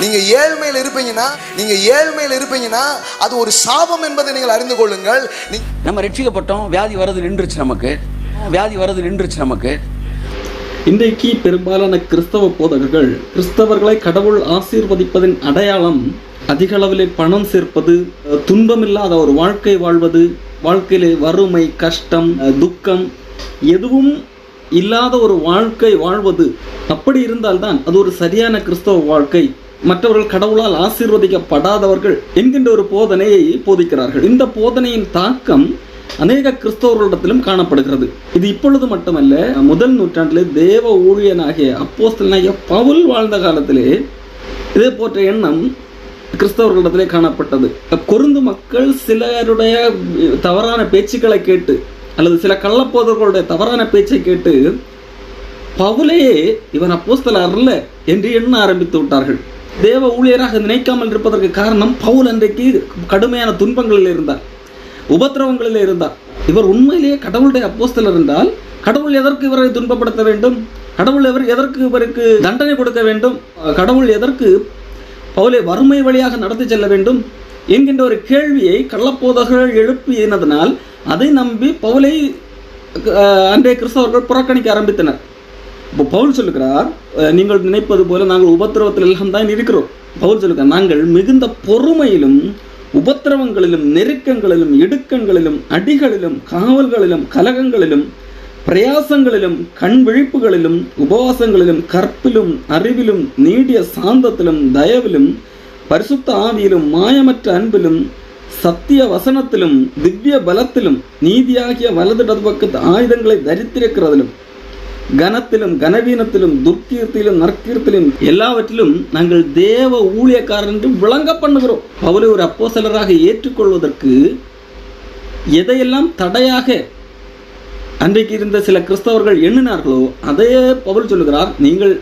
நீங்க ஏழ்மையில் இருப்பீங்கன்னா நீங்க ஏழ்மையில் இருப்பீங்கன்னா அது ஒரு சாபம் என்பதை நீங்கள் அறிந்து கொள்ளுங்கள். நம்ம ரட்சிக்கப்பட்டோம் வியாதி வர்றது நின்றுச்சு நமக்கு. வியாதி வர்றது நின்றுச்சு நமக்கு. இன்றைக்கு பெரும்பாலான கிறிஸ்தவ போதகர்கள் கிறிஸ்தவர்களை கடவுள் ஆசீர்வதிப்பதின் அடையாளம் அதிக அளவிலே பணம் சேர்ப்பது துன்பமில்லாத ஒரு வாழ்க்கை வாழ்வது வாழ்க்கையிலே வறுமை கஷ்டம் துக்கம் எதுவும் இல்லாத ஒரு வாழ்க்கை வாழ்வது அப்படி இருந்தால்தான் அது ஒரு சரியான கிறிஸ்தவ வாழ்க்கை. மற்றவர்கள் கடவுளால் ஆசீர்வதிக்கப்படாதவர்கள் என்கின்ற ஒரு போதனையை போதிக்கிறார்கள். இந்த போதனையின் தாக்கம் அநேக கிறிஸ்தவர்களிடத்திலும் காணப்படுகிறது. இது இப்பொழுது மட்டுமல்ல முதல் நூற்றாண்டிலே தேவ ஊழியனாகிய அப்போஸ்தலனாகிய பவுல் வாழ்ந்த காலத்திலே இதே போன்ற எண்ணம் கிறிஸ்தவர்களிடத்திலே காணப்பட்டது. கொருந்து மக்கள் சிலருடைய தவறான பேச்சுக்களை கேட்டு அல்லது சில கள்ளப்போதர்களுடைய தவறான பேச்சை கேட்டு பவுலையே இவன் அப்போஸ்தல் அல்ல என்று எண்ண ஆரம்பித்து விட்டார்கள். தேவ ஊழியராக நினைக்காமல் இருப்பதற்கு காரணம் பவுல் அன்றைக்கு கடுமையான துன்பங்களில் இருந்தார். உபத்திரவங்களில் இருந்தார். இவர் உண்மையிலேயே கடவுளுடைய அப்போஸ்தலர் என்றால் கடவுள் எதற்கு இவரை துன்பப்படுத்த வேண்டும்? கடவுள் எவர் எதற்கு இவருக்கு தண்டனை கொடுக்க வேண்டும்? கடவுள் எதற்கு பவுலை வறுமை வழியாக நடத்தி செல்ல வேண்டும்? என்கின்ற ஒரு கேள்வியை கள்ளப்போதகர்கள் எழுப்பினதனால் அதை நம்பி பவுலை அன்றைய கிறிஸ்தவர்கள் புறக்கணிக்க ஆரம்பித்தனர். இப்போ பவுல் சொல்லுகிறார் நீங்கள் நினைப்பது போல நாங்கள் உபத்திரவத்தில் எல்லாம் தான் இருக்கிறோம். பவுல் சொல்லுகிறார் நாங்கள் மிகுந்த பொறுமையிலும் உபத்திரவங்களிலும் நெருக்கங்களிலும் இடுக்கங்களிலும் அடிகளிலும் காவல்களிலும் கலகங்களிலும் பிரயாசங்களிலும் கண் விழிப்புகளிலும் உபவாசங்களிலும் கற்பிலும் அறிவிலும் நீடிய சாந்தத்திலும் தயவிலும் பரிசுத்த ஆவியிலும் மாயமற்ற அன்பிலும் சத்திய வசனத்திலும் திவ்ய பலத்திலும் நீதியாகிய வலது பக்கத்து ஆயுதங்களை தரித்திருக்கிறதிலும். கனத்திலும் கனவீனத்திலும் துர்க்கீர்த்தியிலும் நற்கீர்த்திலும் எல்லாவற்றிலும் நாங்கள் தேவ ஊழியக்காரர் என்று விளங்க பண்ணுகிறோம். பவுலை ஒரு அப்போஸ்தலராக ஏற்றுக்கொள்வதற்கு எதையெல்லாம் தடையாக அன்றைக்கு இருந்த சில கிறிஸ்தவர்கள் எண்ணினார்களோ அதையே பவுல் சொல்லுகிறார். நீங்கள்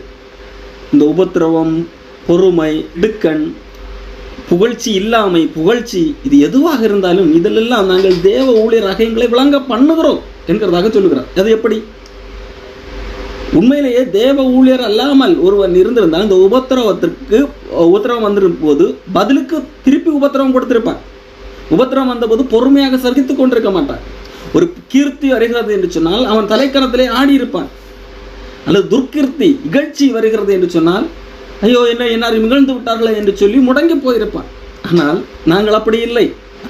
இந்த உபத்திரவம் பொறுமை இடுக்கண் புகழ்ச்சி இல்லாமை புகழ்ச்சி இது எதுவாக இருந்தாலும் இதிலெல்லாம் நாங்கள் தேவ ஊழியர் ரகங்களை விளங்க பண்ணுகிறோம் என்கிறதாக சொல்லுகிறார். அது எப்படி? உண்மையிலேயே தேவ ஊழியர் அல்லாமல் ஒருவன் இருந்திருந்தால் இந்த உபத்திரவத்திற்கு உபத்திரவம் வந்திருக்கும் போது பதிலுக்கு திருப்பி உபத்திரவம் கொடுத்திருப்பான் உபத்திரவம் வந்தபோது பொறுமையாக சகித்து கொண்டிருக்க மாட்டான் ஒரு கீர்த்தி வருகிறது என்று சொன்னால் அவன் தலைக்கரத்திலே ஆடி இருப்பான் அல்லது துர்க்கீர்த்தி இகழ்ச்சி வருகிறது என்று சொன்னால் ஐயோ என்ன என்னார் இகழ்ந்து விட்டார்களே என்று சொல்லி முடங்கி போயிருப்பான். ஆனால் நாங்கள் அப்படி இல்லை.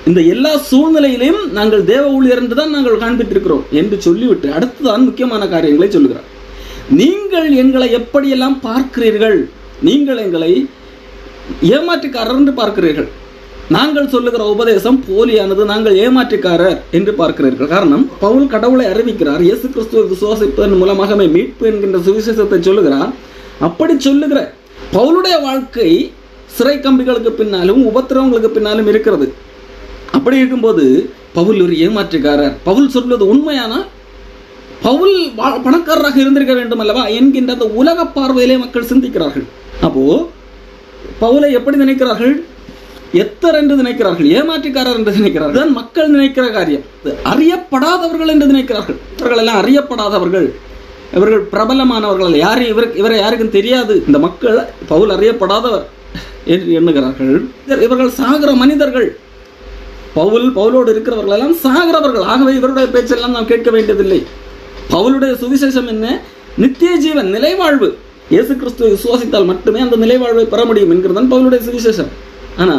இந்த எல்லா சூழ்நிலையிலையும் நாங்கள் தேவ ஊழியர் என்று தான் நாங்கள் காண்பித்திருக்கிறோம் என்று சொல்லிவிட்டு அடுத்துதான் முக்கியமான காரியங்களை சொல்லுகிறார். நீங்கள் எங்களை எப்படியெல்லாம் பார்க்கிறீர்கள்? நீங்கள் எங்களை ஏமாற்றுக்காரர் என்று பார்க்கிறீர்கள். நாங்கள் சொல்லுகிற உபதேசம் போலியானது நாங்கள் ஏமாற்றுக்காரர் என்று பார்க்கிறீர்கள். காரணம் பவுல் கடவுளை அறிவிக்கிறார் இயேசு கிறிஸ்துவை விசுவாசிப்பதன் மூலமாகவே மீட்பு என்கின்ற சுவிசேஷத்தை சொல்லுகிறார். அப்படி சொல்லுகிற பவுலுடைய வாழ்க்கை சிறை கம்பிகளுக்கு பின்னாலும் உபத்திரவங்களுக்கு பின்னாலும் இருக்கிறது. அப்படி இருக்கும்போது பவுல் ஒரு ஏமாற்றுக்காரர். பவுல் சொல்வது உண்மையானால் பவுல் பணக்காரராக இருந்திருக்க வேண்டும் அல்லவா என்கின்ற அந்த உலக பார்வையிலே மக்கள் சிந்திக்கிறார்கள். அப்போ பவுலை எப்படி நினைக்கிறார்கள்? எத்தர் என்று நினைக்கிறார்கள் ஏமாற்றுக்காரர் என்று நினைக்கிறார்கள். தான் மக்கள் நினைக்கிற காரியம். இது அறியப்படாதவர்கள் என்று நினைக்கிறார்கள். இவர்கள் எல்லாம் அறியப்படாதவர்கள். இவர்கள் பிரபலமானவர்கள் யாரும் இவர் இவரை யாருக்கும் தெரியாது. இந்த மக்கள் பவுல் அறியப்படாதவர் என்று எண்ணுகிறார்கள். இவர்கள் சாகிற மனிதர்கள். பவுல் பவுலோடு இருக்கிறவர்கள் எல்லாம் சாகிறவர்கள். ஆகவே இவருடைய பேச்செல்லாம் நாம் கேட்க வேண்டியதில்லை. பவுலுடைய சுவிசேஷம் என்ன? நித்திய ஜீவன் நிலைவாழ்வு. இயேசு கிறிஸ்துவை விசுவாசித்தால் மட்டுமே அந்த நிலைவாழ்வை பெற முடியும் என்கிறதான் பவுலுடைய சுவிசேஷம். ஆனா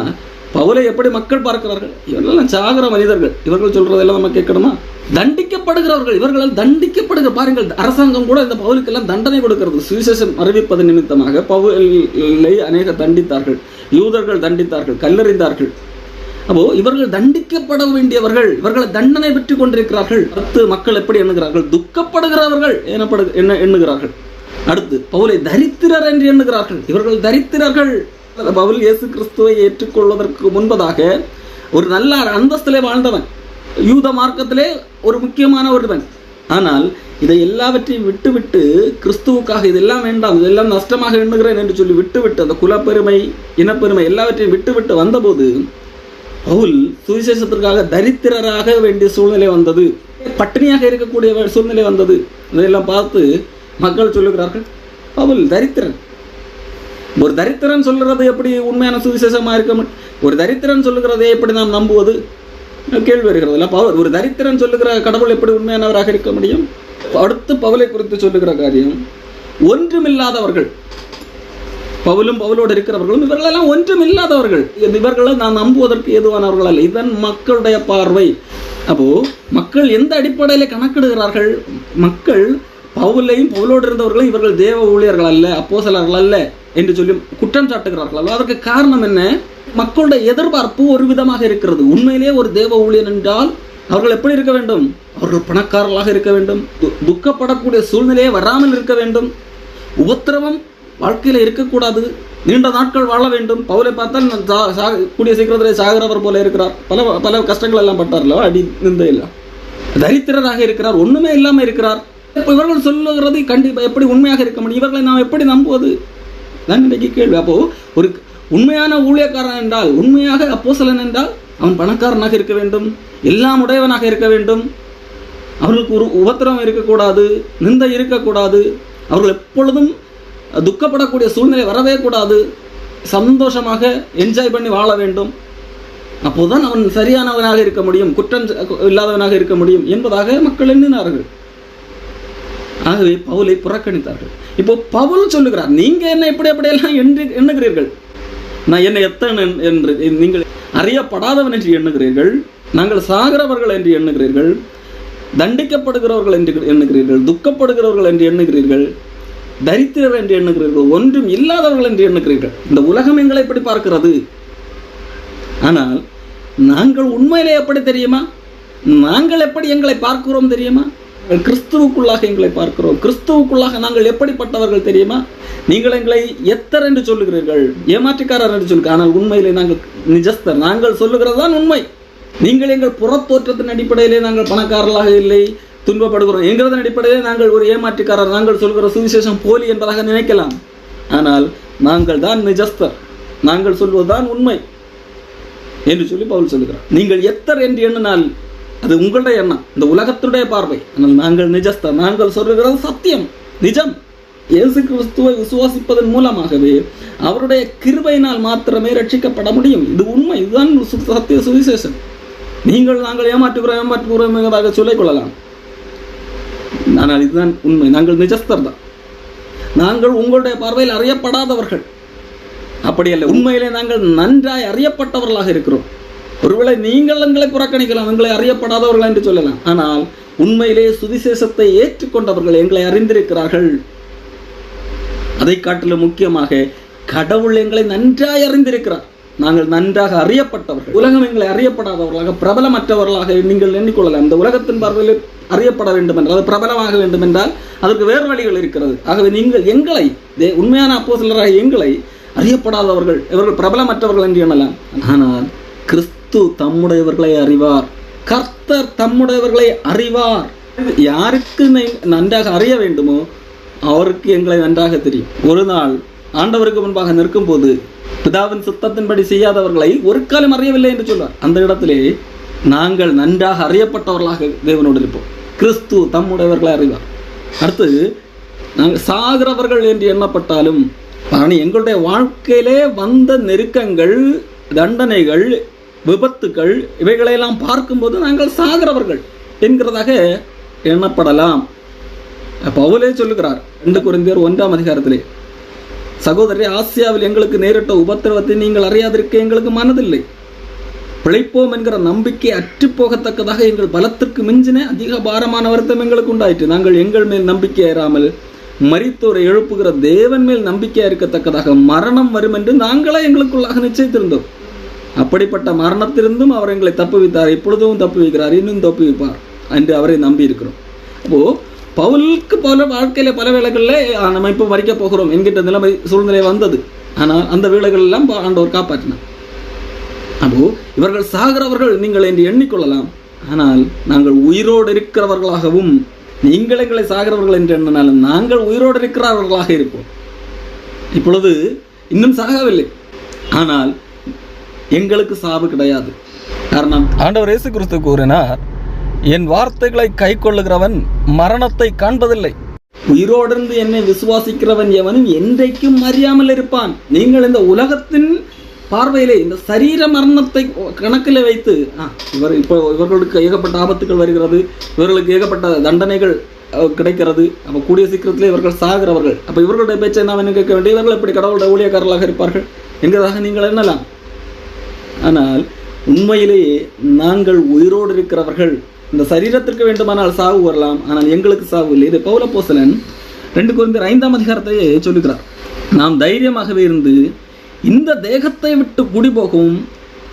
பவுலை எப்படி மக்கள் பார்க்கிறார்கள்? இவர்களெல்லாம் சாகிற மனிதர்கள். இவர்கள் சொல்றதெல்லாம் நம்ம கேட்கணுமா? தண்டிக்கப்படுகிறவர்கள் இவர்களால் தண்டிக்கப்படுகிற பாருங்கள் அரசாங்கம் கூட இந்த பவுலுக்கெல்லாம் தண்டனை கொடுக்கிறது. சுவிசேஷம் அறிவிப்பது நிமித்தமாக பவுலை அநேக தண்டித்தார்கள். யூதர்கள் தண்டித்தார்கள் கல்லறிந்தார்கள். அப்போ இவர்கள் தண்டிக்கப்பட வேண்டியவர்கள் இவர்களை தண்டனை பெற்று கொண்டிருக்கிறார்கள். அடுத்து மக்கள் எப்படி எண்ணுகிறார்கள்? துக்கப்படுகிறவர்கள் எனப்படு என்ன எண்ணுகிறார்கள்? அடுத்து பவுலை தரித்திரர் என்று எண்ணுகிறார்கள். இவர்கள் தரித்திரர்கள். பவுல் இயேசு கிறிஸ்துவை ஏற்றுக்கொள்வதற்கு முன்பதாக ஒரு நல்ல அந்தஸ்திலே வாழ்ந்தவன் யூத மார்க்கத்திலே ஒரு முக்கியமான ஒருவன். ஆனால் இதை எல்லாவற்றையும் விட்டுவிட்டு கிறிஸ்துவுக்காக இதெல்லாம் வேண்டாம் இதெல்லாம் நஷ்டமாக எண்ணுகிறேன் என்று சொல்லி விட்டுவிட்டு அந்த குலப்பெருமை இனப்பெருமை எல்லாவற்றையும் விட்டுவிட்டு வந்தபோது பவுல் சுவிசேஷத்திற்காக தரித்திரராக வேண்டிய சூழ்நிலை வந்தது. பட்டினியாக இருக்கக்கூடிய சூழ்நிலை வந்தது. இதையெல்லாம் பார்த்து மக்கள் சொல்லுகிறார்கள் பவுல் தரித்திரன். ஒரு தரித்திரன் சொல்கிறது எப்படி உண்மையான சுவிசேஷமா இருக்க முடியும்? ஒரு தரித்திரன் சொல்லுகிறதை எப்படி நாம் நம்புவது? கேள்வி வருகிறது. இல்லை பவுல் ஒரு தரித்திரன் சொல்லுகிற கடவுள் எப்படி உண்மையானவராக இருக்க முடியும்? அடுத்து பவுலை குறித்து சொல்லுகிற காரியம் ஒன்றுமில்லாதவர்கள் பவுலும் பவுலோடு இருக்கிறவர்களும் இவர்களெல்லாம் ஒன்றும் இல்லாதவர்கள் இவர்களை நான் நம்புவதற்கு ஏதுவானவர்கள் அல்ல. இதன் மக்களுடைய பார்வை. அப்போ மக்கள் எந்த அடிப்படையில் கணக்கிடுகிறார்கள்? மக்கள் பவுலையும் பவுலோடு இருந்தவர்களும் இவர்கள் தேவ ஊழியர்கள் அல்ல அப்போசலர்கள் அல்ல என்று சொல்லி குற்றம் சாட்டுகிறார்கள் அல்லவா? அதற்கு காரணம் என்ன? மக்களுடைய எதிர்பார்ப்பு ஒரு விதமாக இருக்கிறது. உண்மையிலே ஒரு தேவ ஊழியன் என்றால் அவர்கள் எப்படி இருக்க வேண்டும்? அவர்கள் பணக்காரர்களாக இருக்க வேண்டும். து- துக்கப்படக்கூடிய சூழ்நிலையே வராமல் இருக்க வேண்டும். உபத்திரவம் வாழ்க்கையில் இருக்கக்கூடாது. நீண்ட நாட்கள் வாழ வேண்டும். பவுலை பார்த்தால் நான் சா- சா- கூடிய சீக்கிரத்திலே சாகிறவர் போல இருக்கிறார். பல பல கஷ்டங்கள் எல்லாம் பட்டார்ல அடி நிந்த எல்லாம் தரித்திரராக இருக்கிறார் ஒன்றுமே இல்லாமல் இருக்கிறார். இப்போ இவர்கள் சொல்லுகிறது கண்டிப்பாக எப்படி உண்மையாக இருக்க முடியும்? இவர்களை நாம் எப்படி நம்புவது? நான் இன்றைக்கு கேள்வி. அப்போ ஒரு உண்மையான ஊழியக்காரன் என்றால் உண்மையாக அப்போசலன் என்றால் அவன் பணக்காரனாக இருக்க வேண்டும். எல்லாம் உடையவனாக இருக்க வேண்டும். அவர்களுக்கு ஒரு உபத்திரம் இருக்கக்கூடாது நிந்தை இருக்கக்கூடாது. அவர்கள் எப்பொழுதும் துக்கப்படக்கூடிய சூழ்நிலை வரவே கூடாது. சந்தோஷமாக என்ஜாய் பண்ணி வாழ வேண்டும். அப்போதுதான் அவன் சரியானவனாக இருக்க முடியும் குற்றம் இல்லாதவனாக இருக்க முடியும் என்பதாக மக்கள் எண்ணினார்கள். ஆகவே பவுலை புறக்கணித்தார்கள். இப்போ பவுல் சொல்லுகிறார் நீங்க என்ன எப்படி அப்படியெல்லாம் என்று எண்ணுகிறீர்கள்? நான் என்னை எத்தனை என்று நீங்கள் அறியப்படாதவன் என்று எண்ணுகிறீர்கள் நாங்கள் சாகிறவர்கள் என்று எண்ணுகிறீர்கள் தண்டிக்கப்படுகிறவர்கள் என்று எண்ணுகிறீர்கள் துக்கப்படுகிறவர்கள் என்று எண்ணுகிறீர்கள் தரித்திரர் என்று எண்ணுகிறீர்கள் ஒன்றும் இல்லாதவர்கள் என்று எண்ணுகிறீர்கள். இந்த உலகம் எங்களை எப்படி பார்க்கிறது? ஆனால் நாங்கள் உண்மையிலே எப்படி தெரியுமா? நாங்கள் எப்படி எங்களை பார்க்கிறோம் தெரியுமா? கிறிஸ்துவுக்குள்ளாக எங்களை பார்க்கிறோம். கிறிஸ்துவுக்குள்ளாக நாங்கள் எப்படிப்பட்டவர்கள் தெரியுமா? நீங்கள் எங்களை எத்தர் என்று சொல்லுகிறீர்கள். ஏமாற்றுக்காரர் என்று சொல்லுங்க. ஆனால் உண்மையிலே நாங்கள் நிஜஸ்தர். நாங்கள் சொல்லுகிறது தான் உண்மை. நீங்கள் எங்கள் புறத்தோற்றத்தின் அடிப்படையிலே நாங்கள் பணக்காரர்களாக இல்லை. துன்பப்படுகிறோம். என்கிறதன் அடிப்படையிலே நாங்கள் ஒரு ஏமாற்றுக்காரர் நாங்கள் சொல்கிற சுவிசேஷம் போலி என்பதாக நினைக்கலாம். ஆனால் நாங்கள் தான் நிஜஸ்தர். நாங்கள் சொல்வதுதான் உண்மை என்று சொல்லி பவுல் சொல்லுகிறார். நீங்கள் எத்தர் என்று எண்ணினால் அது உங்களுடைய எண்ணம். இந்த உலகத்துடைய பார்வை. ஆனால் நாங்கள் நிஜஸ்தர். நாங்கள் சொல்லுகிறது சத்தியம் நிஜம். இயேசு கிறிஸ்துவை விசுவாசிப்பதன் மூலமாகவே அவருடைய கிருபையினால் மாத்திரமே ரட்சிக்கப்பட முடியும். இது உண்மை. இதுதான் சத்திய சுவிசேஷம். நீங்கள் நாங்கள் ஏமாற்றுகிறோம் ஏமாற்றுகிறோம் என்பதாக சொல்லிக்கொள்ளலாம் ஆனால் இதுதான் உண்மை. நாங்கள் நிஜஸ்தர் தான் நாங்கள் உங்களுடைய பார்வையில் அறியப்படாதவர்கள். அப்படி அல்ல. உண்மையிலே நாங்கள் நன்றாய் அறியப்பட்டவர்களாக இருக்கிறோம். ஒருவேளை நீங்கள் எங்களை புறக்கணிக்கலாம் எங்களை அறியப்படாதவர்கள் என்று சொல்லலாம். ஆனால் உண்மையிலே சுவிசேஷத்தை ஏற்றுக்கொண்டவர்கள் எங்களை அறிந்திருக்கிறார்கள். அதை காட்டிலும் முக்கியமாக கடவுள் எங்களை நன்றாய் அறிந்திருக்கிறார். நாங்கள் நன்றாக அறியப்பட்டவர்கள். உலகம் எங்களை அறியப்படாதவர்களாக பிரபலமற்றவர்களாக நீங்கள் எண்ணிக்கொள்ளலாம். இந்த உலகத்தின் பார்வையில் அறியப்பட வேண்டும் என்றால் அது பிரபலமாக வேண்டும் என்றால் அதற்கு வேறு வழிகள் இருக்கிறது. ஆகவே நீங்கள் எங்களை தே- உண்மையான சிலராக எங்களை அறியப்படாதவர்கள் இவர்கள் பிரபலமற்றவர்கள் என்று எண்ணலாம். ஆனால் கிறிஸ்து தம்முடையவர்களை அறிவார். கர்த்தர் தம்முடையவர்களை அறிவார். யாருக்கு நன்றாக அறிய வேண்டுமோ அவருக்கு எங்களை நன்றாக தெரியும். ஒரு நாள் ஆண்டவருக்கு முன்பாக நிற்கும் போது பிதாவின் சுத்தத்தின்படி செய்யாதவர்களை ஒரு காலம் அறியவில்லை என்று சொல்வார் அந்த இடத்திலே நாங்கள் நன்றாக அறியப்பட்டவர்களாக தேவனோடு இருப்போம். கிறிஸ்து தம்முடையவர்களை அறிவார். அடுத்து நாங்கள் சாகிறவர்கள் என்று எண்ணப்பட்டாலும் ஆனால் எங்களுடைய வாழ்க்கையிலே வந்த நெருக்கங்கள் தண்டனைகள் விபத்துக்கள் இவைகளையெல்லாம் பார்க்கும்போது நாங்கள் சாகிறவர்கள் என்கிறதாக எண்ணப்படலாம். பவுலே சொல்லுகிறார் ரெண்டு குறைந்தர் ஒன்றாம் அதிகாரத்திலே சகோதரரே ஆசியாவில் எங்களுக்கு நேரிட்ட உபத்திரவத்தை நீங்கள் அறியாதிருக்க எங்களுக்கு மனதில்லை. பிழைப்போம் என்கிற நம்பிக்கை அற்று போகத்தக்கதாக எங்கள் பலத்திற்கு மிஞ்சின அதிக பாரமான வருத்தம் எங்களுக்கு உண்டாயிற்று. நாங்கள் எங்கள் மேல் நம்பிக்கை ஏறாமல் மரித்தோரை எழுப்புகிற தேவன் மேல் நம்பிக்கையாக இருக்கத்தக்கதாக மரணம் வரும் என்று நாங்களே எங்களுக்குள்ளாக நிச்சயித்திருந்தோம். அப்படிப்பட்ட மரணத்திலிருந்தும் அவர் எங்களை தப்புவித்தார். இப்பொழுதும் தப்புவிக்கிறார். இன்னும் தப்புவிப்பார் என்று அவரை நம்பி இருக்கிறோம் அப்போ பவுலுக்கு பல வாழ்க்கையில பல வேளைகளில் நம்ம இப்போ மறிக்க போகிறோம் என்கிட்ட நிலைமை சூழ்நிலை வந்தது. ஆனால் அந்த வேளைகள் எல்லாம் பா- ஆண்டவர் காப்பாற்றினார். அப்போ இவர்கள் சாகிறவர்கள் நீங்கள் என்று எண்ணிக்கொள்ளலாம். ஆனால் நாங்கள் உயிரோடு இருக்கிறவர்களாகவும் நீங்கள் எங்களை சாகிறவர்கள் என்று எண்ணினாலும் நாங்கள் உயிரோடு இருக்கிறவர்களாக இருப்போம். இப்பொழுது இன்னும் சாகவில்லை. ஆனால் எங்களுக்கு சாவு கிடையாது. காரணம் ஆண்டவர் இயேசு கிறிஸ்து கூறினார் என் வார்த்தைகளை கை கொள்ளுகிறவன் மரணத்தை காண்பதில்லை. உயிரோடிருந்து என்னை விசுவாசிக்கிறவன் எவனும் என்றைக்கும் அறியாமல் இருப்பான். நீங்கள் இந்த உலகத்தின் பார்வையிலே இந்த சரீர மரணத்தை கணக்கில் வைத்து ஆ, இவர் இப்போ இவர்களுக்கு ஏகப்பட்ட ஆபத்துகள் வருகிறது இவர்களுக்கு ஏகப்பட்ட தண்டனைகள் கிடைக்கிறது. அப்போ கூடிய சீக்கிரத்தில் இவர்கள் சாகிறவர்கள். அப்போ இவர்களுடைய பேச்சை நாம் என்ன கேட்க வேண்டிய இவர்கள் எப்படி கடவுளுடைய ஊழியக்காரர்களாக இருப்பார்கள்? என்கிறதாக நீங்கள் என்னலாம் ஆனால் உண்மையிலேயே நாங்கள் உயிரோடு இருக்கிறவர்கள். இந்த சரீரத்திற்கு வேண்டுமானால் சாவு வரலாம். ஆனால் எங்களுக்கு சாவு இல்லை. இது பௌலப்போசலன் ரெண்டு குறைந்தர் ஐந்தாம் அதிகாரத்தையே சொல்லுகிறார். நாம் தைரியமாகவே இருந்து இந்த தேகத்தை விட்டு குடிபோகவும்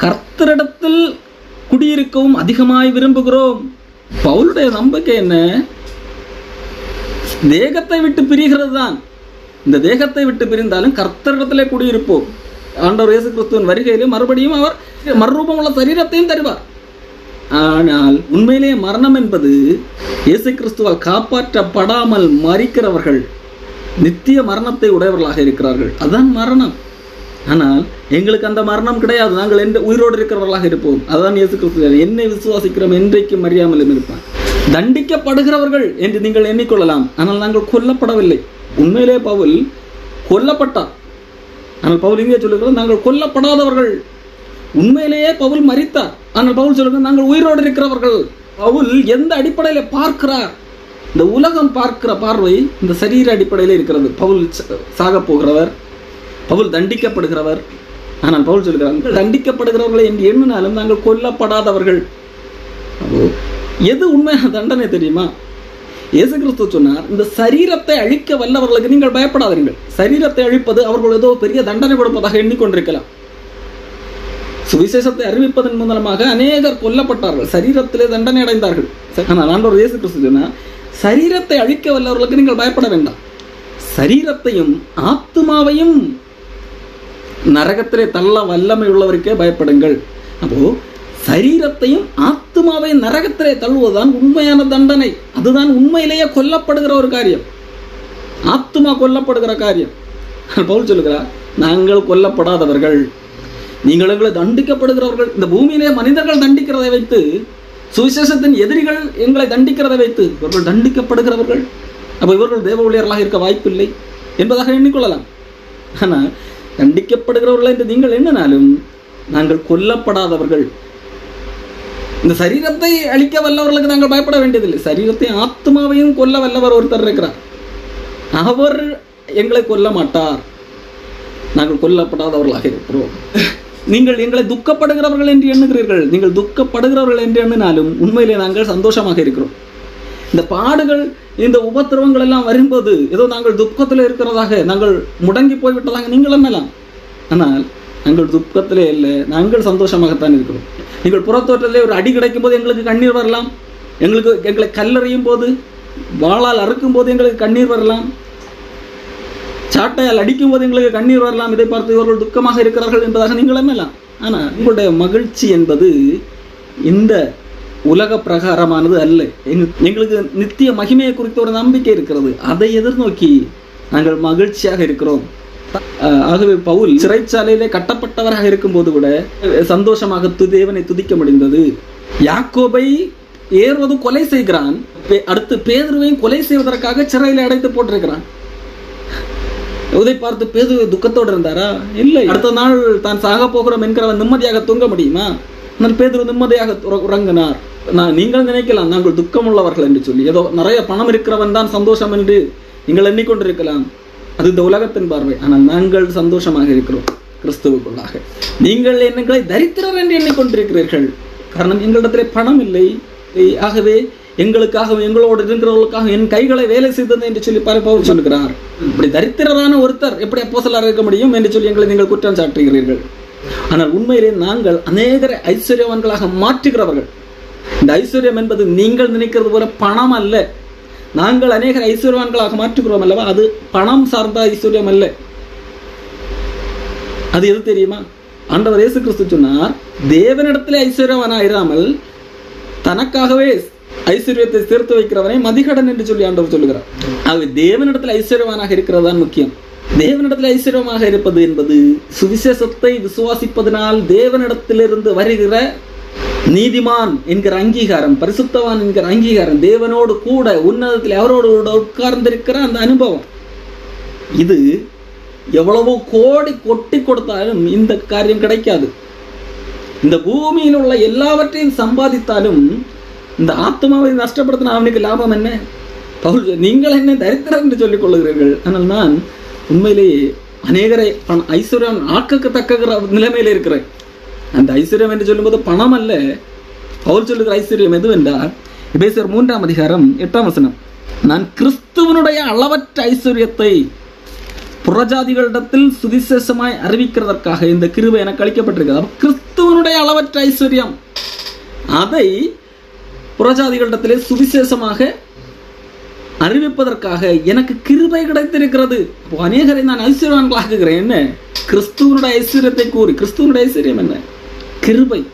கர்த்தரிடத்தில் குடியிருக்கவும் அதிகமாய் விரும்புகிறோம். பவுலுடைய நம்பிக்கை என்ன? தேகத்தை விட்டு பிரிகிறது தான் இந்த தேகத்தை விட்டு பிரிந்தாலும் கர்த்தரிடத்திலே குடியிருப்போம். ஆண்டவர் இயேசு கிறிஸ்துவின் வருகையிலும் மறுபடியும் அவர் மறுரூபமுள்ள சரீரத்தையும் தருவார். ஆனால் உண்மையிலேயே மரணம் என்பது இயேசு கிறிஸ்துவால் காப்பாற்றப்படாமல் மறிக்கிறவர்கள் நித்திய மரணத்தை உடையவர்களாக இருக்கிறார்கள். அதுதான் மரணம். ஆனால் எங்களுக்கு அந்த மரணம் கிடையாது. நாங்கள் எந்த உயிரோடு இருக்கிறவர்களாக இருப்போம். அதுதான் இயேசு கிறிஸ்து என்னை விசுவாசிக்கிறோம் என்றைக்கும் அறியாமலும் இருப்பான். தண்டிக்கப்படுகிறவர்கள் என்று நீங்கள் எண்ணிக்கொள்ளலாம். ஆனால் நாங்கள் கொல்லப்படவில்லை. உண்மையிலே பவுல் கொல்லப்பட்டார். ஆனால் பவுல் இங்கே சொல்லுகிறது நாங்கள் கொல்லப்படாதவர்கள் உண்மையிலேயே பவுல் மறித்தார் ஆனால் பவுல் சொல்லுங்க நாங்கள் உயிரோடு இருக்கிறவர்கள். பவுல் எந்த அடிப்படையில் பார்க்கிறார்? இந்த உலகம் பார்க்கிற பார்வை இந்த சரீர அடிப்படையில் இருக்கிறது. பவுல் ச- சாகப் போகிறவர் பவுல் தண்டிக்கப்படுகிறவர். ஆனால் பவுல் சொல்கிறார் தண்டிக்கப்படுகிறவர்களை என்று எண்ணினாலும் நாங்கள் கொல்லப்படாதவர்கள். எது உண்மையான தண்டனை தெரியுமா? இயேசு கிறிஸ்து சொன்னார் இந்த சரீரத்தை அழிக்க வல்லவர்களுக்கு நீங்கள் பயப்படாதீர்கள். சரீரத்தை அழிப்பது அவர்கள் ஏதோ பெரிய தண்டனை கொடுப்பதாக எண்ணிக்கொண்டிருக்கலாம். சுவிசேஷத்தை அறிவிப்பதன் மூலமாக அநேகர் கொல்லப்பட்டார்கள். சரீரத்திலே தண்டனை அடைந்தார்கள். ஆனால் ஆண்டவர் இயேசு கிறிஸ்து சரீரத்தை அழிக்க வல்லவர்களுக்கு நீங்கள் பயப்பட வேண்டாம். சரீரத்தையும் ஆத்மாவையும் நரகத்திலே தள்ள வல்லமை உள்ளவருக்கே பயப்படுங்கள். அப்போ சரீரத்தையும் ஆத்துமாவையும் நரகத்திலே தள்ளுவதுதான் உண்மையான தண்டனை. அதுதான் உண்மையிலேயே கொல்லப்படுகிற ஒரு காரியம். ஆத்துமா கொல்லப்படுகிற காரியம். பவுல் சொல்லுகிறார் நாங்கள் கொல்லப்படாதவர்கள். நீங்கள் எங்களை தண்டிக்கப்படுகிறவர்கள் இந்த பூமியிலே மனிதர்கள் தண்டிக்கிறதை வைத்து சுவிசேஷத்தின் எதிரிகள் எங்களை தண்டிக்கிறதை வைத்து இவர்கள் தண்டிக்கப்படுகிறவர்கள். அப்போ இவர்கள் தேவ ஊழியர்களாக இருக்க வாய்ப்பில்லை என்பதாக எண்ணிக்கொள்ளலாம். ஆனால் தண்டிக்கப்படுகிறவர்கள் என்று நீங்கள் எண்ணினாலும் நாங்கள் கொல்லப்படாதவர்கள். இந்த சரீரத்தை அழிக்க வல்லவர்களுக்கு நாங்கள் பயப்பட வேண்டியதில்லை. சரீரத்தை ஆத்மாவையும் கொல்ல வல்லவர் ஒருத்தர் இருக்கிறார். அவர் எங்களை கொல்ல மாட்டார். நாங்கள் கொல்லப்படாதவர்களாக இருக்கிறோம். நீங்கள் எங்களை துக்கப்படுகிறவர்கள் என்று எண்ணுகிறீர்கள். நீங்கள் துக்கப்படுகிறவர்கள் என்று எண்ணினாலும் உண்மையிலே நாங்கள் சந்தோஷமாக இருக்கிறோம். இந்த பாடுகள் இந்த உபத்திரவங்கள் எல்லாம் வரும்போது ஏதோ நாங்கள் துக்கத்தில் இருக்கிறதாக நாங்கள் முடங்கி போய்விட்டதாக நீங்கள் எண்ணலாம். ஆனால் நாங்கள் துக்கத்திலே இல்லை நாங்கள் சந்தோஷமாகத்தான் இருக்கிறோம். நீங்கள் புறத்தோட்டத்திலே ஒரு அடி கிடைக்கும் போது எங்களுக்கு கண்ணீர் வரலாம். எங்களுக்கு எங்களை கல்லறையும் போது வாளால் அறுக்கும் போது எங்களுக்கு கண்ணீர் வரலாம். சாட்டையால் அடிக்கும் போது எங்களுக்கு கண்ணீர் வரலாம் இதை பார்த்து இவர்கள் துக்கமாக இருக்கிறார்கள் என்பதாக நீங்கள் எண்ணலாம். ஆனால் உங்களுடைய மகிழ்ச்சி என்பது இந்த உலக பிரகாரமானது அல்ல. எங்களுக்கு நித்திய மகிமையை குறித்த ஒரு நம்பிக்கை இருக்கிறது. அதை எதிர்நோக்கி நாங்கள் மகிழ்ச்சியாக இருக்கிறோம். ஆகவே பவுல் சிறைச்சாலையிலே கட்டப்பட்டவராக இருக்கும்போது கூட சந்தோஷமாக துதேவனை துதிக்க முடிந்தது. யாக்கோபை ஏறுவது கொலை செய்கிறான். அடுத்து பேதுருவையும் கொலை செய்வதற்காக சிறையில் அடைத்து போட்டிருக்கிறான். உதை பார்த்து பேது துக்கத்தோடு இருந்தாரா? இல்லை. அடுத்த நாள் தான் சாக போகிறோம் என்கிறவன் நிம்மதியாக தூங்க முடியுமா? ஆனால் பேதுரு நிம்மதியாக உறங்கினார். நான் நீங்கள் நினைக்கலாம் நாங்கள் துக்கம் உள்ளவர்கள் என்று சொல்லி. ஏதோ நிறைய பணம் இருக்கிறவன் தான் சந்தோஷம் என்று நீங்கள் எண்ணிக்கொண்டிருக்கலாம். அது இந்த உலகத்தின் பார்வை. ஆனால் நாங்கள் சந்தோஷமாக இருக்கிறோம் கிறிஸ்துவுக்குள்ளாக. நீங்கள் எண்ணங்களை தரித்திரர் என்று எண்ணிக்கொண்டிருக்கிறீர்கள். காரணம் எங்களிடத்திலே பணம் இல்லை. ஆகவே எங்களுக்காக எங்களோடு இருக்கிறவர்களுக்காக என் கைகளை வேலை செய்தது என்று சொல்லி பல சொல்லுகிறார். இப்படி தரித்திரரான ஒருத்தர் எப்படி அப்போசலாக இருக்க முடியும் என்று சொல்லி எங்களை நீங்கள் குற்றம் சாட்டுகிறீர்கள். ஆனால் உண்மையிலே நாங்கள் அநேகரை ஐஸ்வர்யவான்களாக மாற்றுகிறவர்கள். இந்த ஐஸ்வர்யம் என்பது நீங்கள் நினைக்கிறது போல பணம் அல்ல. நாங்கள் அநேகர் ஐஸ்வர்யவான்களாக மாற்றுகிறோம் அல்லவா? அது பணம் சார்ந்த ஐஸ்வர்யம் அல்ல. அது எது தெரியுமா? ஆண்டவர் இயேசு கிறிஸ்து சொன்னார் தேவனிடத்திலே ஐஸ்வர்யவானாயிராமல் தனக்காகவே ஐஸ்வர்யத்தை சேர்த்து வைக்கிறவனை மதிகடன் என்று சொல்லி ஆண்டவர் சொல்லுகிறார். ஆகவே தேவனிடத்தில் ஐஸ்வர்யவானாக இருக்கிறது தான் முக்கியம். தேவனிடத்தில் ஐஸ்வர்யமாக இருப்பது என்பது சுவிசேஷத்தை விசுவாசிப்பதனால் தேவனிடத்திலிருந்து வருகிற நீதிமான் என்கிற அங்கீகாரம் பரிசுத்தவான் என்கிற அங்கீகாரம் தேவனோடு கூட உன்னதத்தில் அவரோடு கூட உட்கார்ந்திருக்கிற அந்த அனுபவம். இது எவ்வளவோ கோடி கொட்டி கொடுத்தாலும் இந்த காரியம் கிடைக்காது. இந்த பூமியில் உள்ள எல்லாவற்றையும் சம்பாதித்தாலும் இந்த ஆத்மாவை நஷ்டப்படுத்தின அவனுக்கு லாபம் என்ன? பவுல் நீங்கள் என்ன தரித்திரம் என்று சொல்லிக் கொள்ளுகிறீர்கள்? ஆனால் நான் உண்மையிலேயே அநேகரை பண ஐஸ்வர்யம் ஆக்கத்தக்க நிலைமையில் இருக்கிறேன். அந்த ஐஸ்வர்யம் என்று சொல்லும்போது பணம் அல்ல. பவுல் சொல்லுகிற ஐஸ்வர்யம் எதுவென்றால் இபேசர் மூன்றாம் அதிகாரம் எட்டாம் வசனம். நான் கிறிஸ்துவனுடைய அளவற்ற ஐஸ்வர்யத்தை புறஜாதிகளிடத்தில் சுவிசேஷமாய் அறிவிக்கிறதற்காக இந்த கிருவை எனக்கு அளிக்கப்பட்டிருக்கிறது. கிறிஸ்துவனுடைய அளவற்ற ஐஸ்வர்யம். அதை புறஜாதிகளிடத்திலே சுவிசேஷமாக அறிவிப்பதற்காக எனக்கு கிருபை கிடைத்திருக்கிறது. அநேகரை நான் ஐஸ்வர்யவான்களாக்குகிறேன் என்ன? கிறிஸ்துவனுடைய ஐஸ்வர்யத்தை கூறி. கிறிஸ்துவனுடைய ஐஸ்வர்யம் என்ன? கிருபை.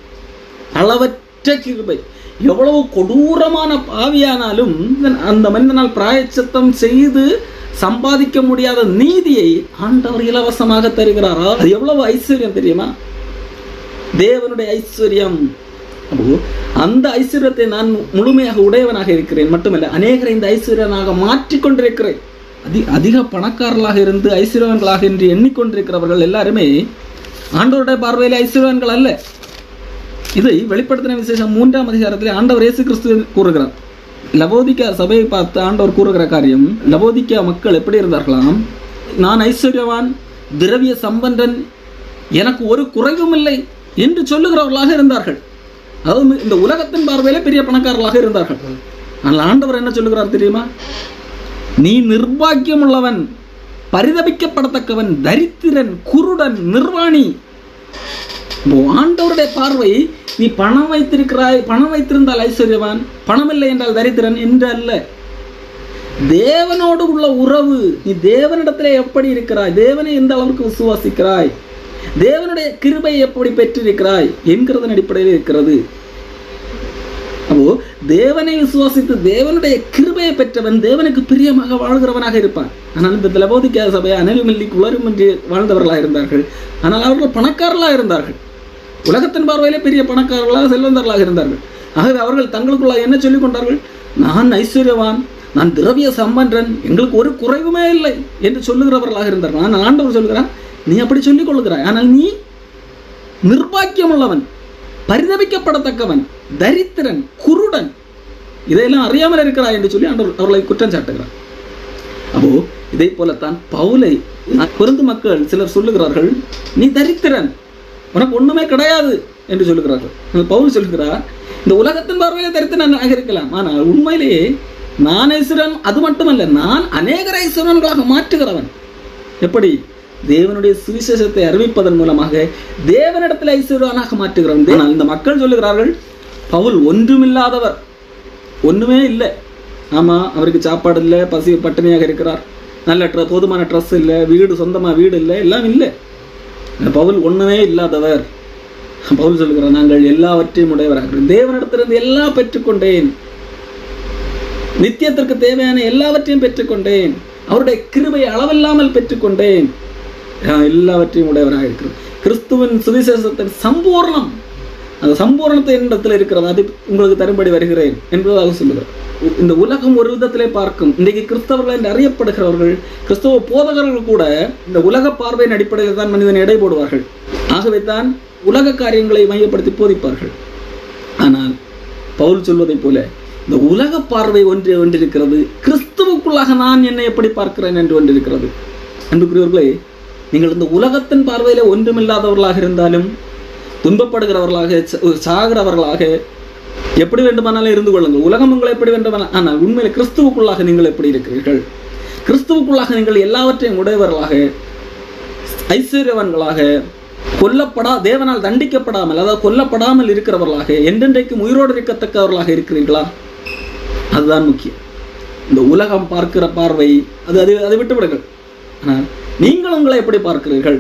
அளவற்ற கிருபை. எவ்வளவு கொடூரமான பாவியானாலும் அந்த மனிதனால் பிராயச்சத்தம் செய்து சம்பாதிக்க முடியாத நீதியை ஆண்டவர் இலவசமாக தருகிறாரா? அது எவ்வளவு ஐஸ்வர்யம் தெரியுமா? தேவனுடைய ஐஸ்வர்யம். அப்போ அந்த ஐஸ்வர்யத்தை நான் முழுமையாக உடையவனாக இருக்கிறேன் மட்டுமல்ல அநேகரை இந்த ஐஸ்வர்யனாக மாற்றிக்கொண்டிருக்கிறேன். அதி அதிக பணக்காரர்களாக இருந்து ஐஸ்வர்யவான்களாக என்று எண்ணிக்கொண்டிருக்கிறவர்கள் எல்லாருமே ஆண்டவருடைய பார்வையில் ஐஸ்வர்யவான்கள் அல்ல. இதை வெளிப்படுத்தின விசேஷம் மூன்றாம் அதிகாரத்தில் ஆண்டவர் இயேசு கிறிஸ்து கூறுகிறார். லவோதிக்கா சபையை பார்த்து ஆண்டவர் கூறுகிற காரியம் லவோதிக்கா மக்கள் எப்படி இருந்தார்களாம்? நான் ஐஸ்வர்யவான் திரவிய சம்பந்தன் எனக்கு ஒரு குறைவும் இல்லை என்று சொல்லுகிறவர்களாக இருந்தார்கள். அதாவது இந்த உலகத்தின் பார்வையில பெரிய பணக்காரர்களாக இருந்தார்கள். ஆனால் ஆண்டவர் என்ன சொல்லுகிறார் தெரியுமா? நீ நிர்பாக்கியம் உள்ளவன் பரிதபிக்கப்படத்தக்கவன் தரித்திரன் குருடன் நிர்வாணி. ஆண்டவருடைய பார்வை நீ பணம் வைத்திருக்கிறாய் பணம் வைத்திருந்தால் ஐஸ்வர்யவான் பணம் இல்லை என்றால் தரித்திரன் என்று அல்ல. தேவனோடு உள்ள உறவு நீ தேவனிடத்திலே எப்படி இருக்கிறாய்? தேவனை எந்த அளவுக்கு விசுவாசிக்கிறாய்? தேவனுடைய கிருபை எப்படி பெற்றிருக்கிறாய் என்கிறதன் அடிப்படையில் இருக்கிறது. அப்போ தேவனை விசுவாசித்து தேவனுடைய கிருபையை பெற்றவன் தேவனுக்கு பிரியமாக வாழ்கிறவனாக இருப்பான். ஆனால் இந்த லபோதிக்கா சபை அனலுமில்லி குளருமின்றி வாழ்ந்தவர்களாக இருந்தார்கள். ஆனால் அவர்கள் பணக்காரர்களாக இருந்தார்கள். உலகத்தின் பார்வையிலே பெரிய பணக்காரர்களாக செல்வந்தர்களாக இருந்தார்கள். ஆகவே அவர்கள் தங்களுக்குள்ள என்ன சொல்லிக் கொண்டார்கள்? நான் ஐஸ்வர்யவான் நான் திரவிய சம்பன்றன் எங்களுக்கு ஒரு குறைவுமே இல்லை என்று சொல்லுகிறவர்களாக இருந்தார்கள். ஆனால் ஆண்டவர் சொல்லுகிறான் நீ அப்படி சொல்லிக் கொள்ளுகிறாய். ஆனால் நீ நிர்பாக்கியமுள்ளவன் பரிதபிக்கப்படத்தக்கவன் தரித்திரன் குருடன் இதையெல்லாம் அறியாமல் இருக்கிறாய் என்று சொல்லி ஆண்டவர் அவர்களை குற்றம் சாட்டுகிறார். அப்போ இதே போலத்தான் பவுலை பொருந்து மக்கள் சிலர் சொல்லுகிறார்கள் நீ தரித்திரன் உனக்கு ஒண்ணுமே கிடையாது என்று சொல்லுகிறார்கள். பவுல் சொல்லுகிறார் இந்த உலகத்தின் பார்வையில தரித்திரனாக இருக்கலாம். ஆனால் உண்மையிலேயே நான் ஐஸ்வரன் அது மட்டுமல்ல நான் அநேகர் ஐஸ்வரன்களாக மாற்றுகிறவன். எப்படி? தேவனுடைய சுவிசேஷத்தை அறிவிப்பதன் மூலமாக தேவனிடத்தில் ஐஸ்வர்யவானாக மாற்றுகிறோம். ஆனால் இந்த மக்கள் சொல்லுகிறார்கள் பவுல் ஒன்றுமில்லாதவர். ஒண்ணுமே இல்லை. ஆமா அவருக்கு சாப்பாடு இல்லை பசி பட்டினியாக இருக்கிறார். நல்ல ட்ர போதுமான ட்ரெஸ் இல்லை வீடு சொந்தமா வீடு இல்லை எல்லாம் இல்லை. பவுல் ஒண்ணுமே இல்லாதவர். பவுல் சொல்லுகிறார் நாங்கள் எல்லாவற்றையும் உடையவராக தேவனிடத்திலிருந்து எல்லாம் பெற்றுக்கொண்டேன். நித்தியத்திற்கு தேவையான எல்லாவற்றையும் பெற்றுக்கொண்டேன். அவருடைய கிருபை அளவில்லாமல் பெற்றுக்கொண்டேன். எல்லாவற்றையும் உடையவராக இருக்கிறோம் கிறிஸ்துவின் சுவிசேஷத்தின் சம்பூர்ணம் அந்த சம்பூர்ணத்தை என்னிடத்தில் இருக்கிறது? அது உங்களுக்கு தரும்படி வருகிறேன் என்பதாக சொல்லுகிறார். இந்த உலகம் ஒரு விதத்திலே பார்க்கும். இன்றைக்கு கிறிஸ்தவர்கள் என்று அறியப்படுகிறவர்கள் கிறிஸ்தவ போதகர்கள் கூட இந்த உலக பார்வையின் அடிப்படையில் தான் மனிதன் எடை போடுவார்கள். ஆகவே தான் உலக காரியங்களை மையப்படுத்தி போதிப்பார்கள். ஆனால் பவுல் சொல்வதைப் போல இந்த உலக பார்வை ஒன்று ஒன்றிருக்கிறது கிறிஸ்துவுக்குள்ளாக நான் என்னை எப்படி பார்க்கிறேன் என்று ஒன்றிருக்கிறது. அன்புக்குரியவர்களே நீங்கள் இந்த உலகத்தின் பார்வையில் ஒன்றுமில்லாதவர்களாக இருந்தாலும் துன்பப்படுகிறவர்களாக ச- சாகிறவர்களாக எப்படி வேண்டுமானாலும் இருந்து கொள்ளுங்கள். உலகம் உங்களை எப்படி வேண்டுமானால் ஆனால் உண்மையில் கிறிஸ்துவுக்குள்ளாக நீங்கள் எப்படி இருக்கிறீர்கள்? கிறிஸ்துவுக்குள்ளாக நீங்கள் எல்லாவற்றையும் உடையவர்களாக ஐஸ்வர்யவான்களாக கொல்லப்படா தேவனால் தண்டிக்கப்படாமல் அதாவது கொல்லப்படாமல் இருக்கிறவர்களாக என்றென்றைக்கும் உயிரோடு இருக்கத்தக்கவர்களாக இருக்கிறீர்களா? அதுதான் முக்கியம். இந்த உலகம் பார்க்கிற பார்வை அது அது அதை விட்டு விடுங்கள் ஆனால் நீங்கள் உங்களை எப்படி பார்க்கிறீர்கள்?